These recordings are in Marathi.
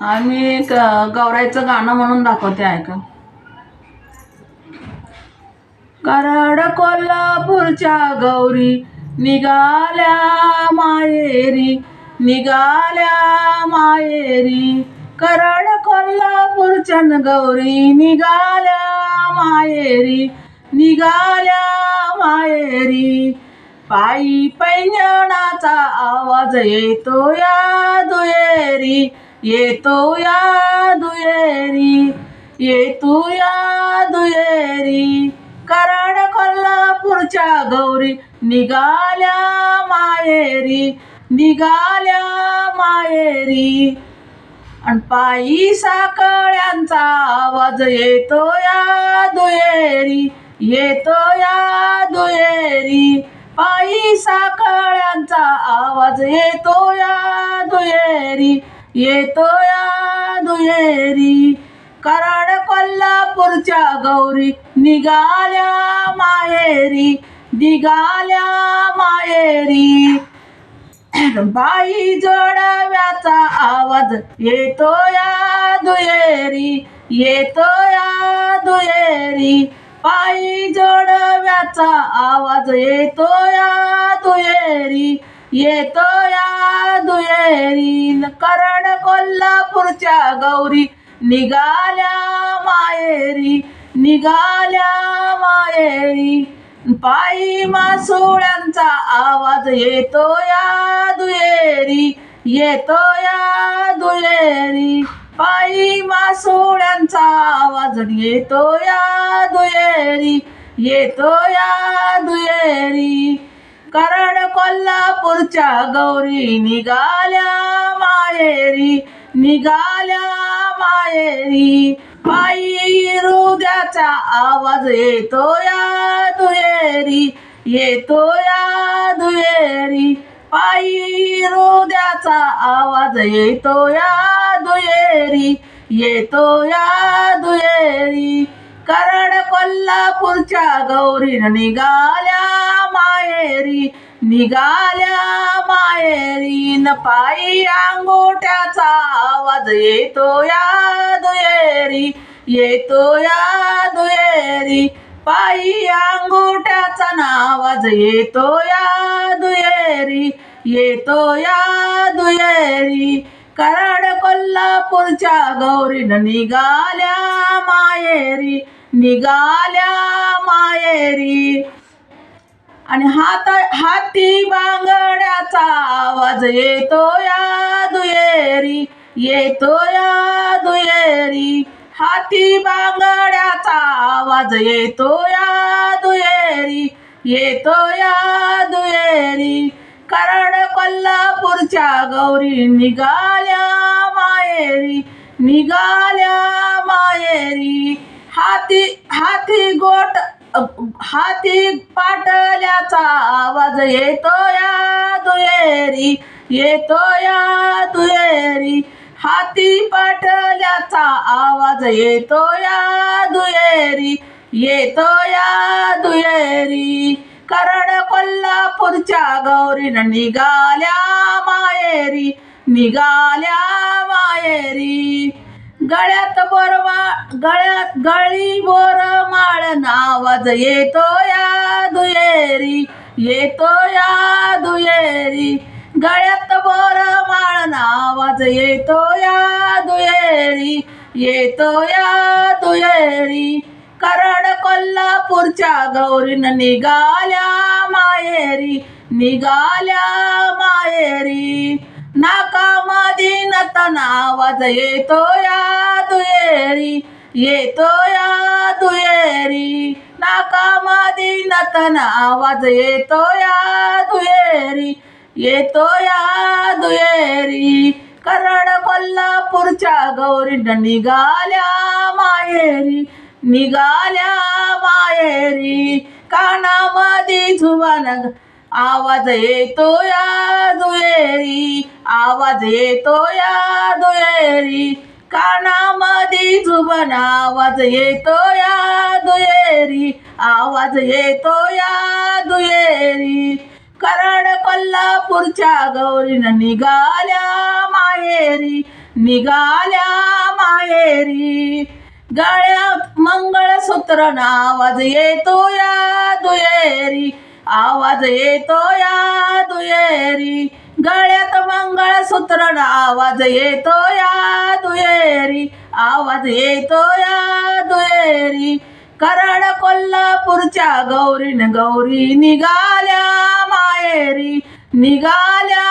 आम्ही ग- गौराईचं गाणं म्हणून दाखवते ऐका. कराड कोल्हापूरच्या गौरी निघाल्या मायेरी निघाल्या मायेरी. कराड कोल्हापूरच्या न गौरी निघाल्या मायेरी निघाल्या मायेरी. पायी पैंजणाचा आवाज येतो या दुहेरी. येतो या दुहेरी येतो या दुहेरी कराड कोल्हापूरच्या गौरी निघाल्या मायेरी निघाल्या मायेरी. आणि पायी साकळ्यांचा आवाज येतो या दुहेरी येतो या दुहेरी पायी साकळ्यांचा आवाज येतो या दुहेरी येतो या दुहेरी. कराड कोल्हापूरच्या गौरी निघाल्या माहेरी निघाल्या माहेरी. बाई जोडव्याचा आवाज येतो या दुहेरी येतो या दुहेरी. पायी जोडव्याचा आवाज येतो या दुहेरी. येतो या दुहेरी करण कोल्हापूरच्या गौरी. निघाल्या मायेरी निघाल्या मायेरी. पायी मासोळ्यांचा आवाज येतो या दुहेरी येतो या दुहेरी पायी मासोळ्यांचा आवाज येतो या दुहेरी येतो या दुहेरी मोरच्या गौरी निघाल्या मायेरी निघाल्या मायेरी. पायी हृदयाचा आवाज येतो या दुहेरी येतो या दुहेरी. पायी हृदयाचा आवाज येतो या दुहेरी येतो या दुहेरी. कराड कोल्हापूरच्या गौरी निघाल्या मायेरी निघाल्या मायेरी न पायी अंगोठ्याचा आवाज येतो या दुहेरी येतो या दुहेरी पायी अंगोठ्याचा नावाज येतो या दुहेरी येतो या दुहेरी. कराड कोल्हापूरच्या गौरीनं निघाल्या मायेरी निघाल्या मायेरी. आणि हात हाती बांगड्याचा आवाज येतो या दुहेरी येतो या दुहेरी हाती बांगड्याचा आवाज येतो या दुहेरी येतो या दुहेरी कराड कोल्हापूरच्या गौरी निघाल्या मायेरी निघाल्या मायेरी. हाती हाती गोट हाती पाटल्याचा आवाज येतो या दुहेरी येतो या दुहेरी. हाती पाटल्याचा आवाज येतो या दुहेरी येतो या दुहेरी. करड कोल्हापूरच्या गौरीनं निघाल्या मायेरी निघाल्या मायेरी गळ्यात बरमा गळ्यात गळी बोर माळ आवाज येतो या दुहेरी येतो या दुहेरी. गळ्यात बोर माळ आवाज येतो या दुहेरी येतो या दुहेरी. कराड कोल्हापूरच्या गौरीनं निघाल्या मायेरी निघाल्या मायेरी नाकामध्ये नतन आवाज येतो या दुहेरी येतो या दुहेरी नाकामध्ये नतन आवाज येतो या दुहेरी येतो या दुहेरी करड कोल्हापूरच्या गौरीनं निघाल्या मायेरी निघाल्या मायेरी. कानामध्ये झुबान आवाज येतो या दुहेरी आवाज येतो या दुहेरी. कानामध्ये झुबन आवाज येतो या दुहेरी आवाज येतो या दुहेरी. कराड कोल्हापूरच्या गौरीनं निघाल्या माहेरी निघाल्या माहेरी. गळ्यात मंगळसूत्र आवाज येतो या दुहेरी. आवाज येतो या दुहेरी. गळ्यात मंगळसूत्र आवाज येतो या दुहेरी. आवाज येतो या दुहेरी. कराड कोल्हापूरच्या गौरीन गौरी निघाल्या माहेरी. निघाल्या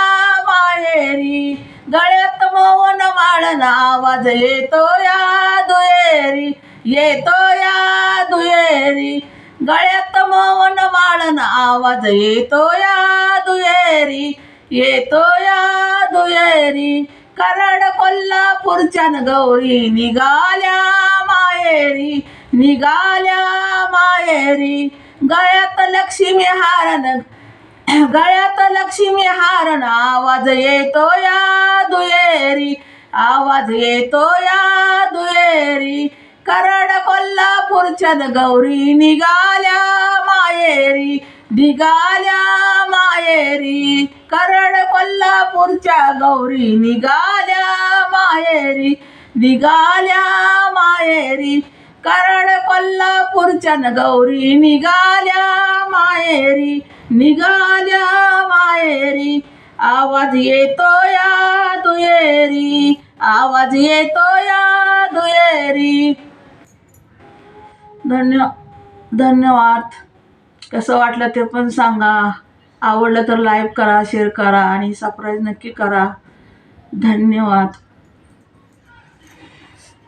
माहेरी. गळ्यात मौन माळन आवाज येतो या दुहेरी. येतो या दुहेरी. गळ्यात मौन माळन आवाज येतो या दुहेरी येतो या दुहेरी. कराड कोल्हापूरच्या न गौरी निघाल्या माहेरी निघाल्या माहेरी. गळ्यात लक्ष्मी हारण गळ्यात लक्ष्मी हारण आवाज येतो या दुहेरी आवाज येतो या दुहेरी. करड कोल्हापूरच्या गौरी निघाल्या माहेरी निघाल्या माहेरी करड कोल्हापूरच्या गौरी निघाल्या माहेरी निघाल्या माहेरी करड कोल्हापूरच्या न गौरी निघाल्या माहेरी निघाल्या माहेरी आवाज येतो या दुहेरी आवाज येतो या दुहेरी धन्य धन्यवाद. कसं वाटलं ते पण सांगा. आवडलं तर लाईक करा शेअर करा आणि सबस्क्राईब नक्की करा. धन्यवाद.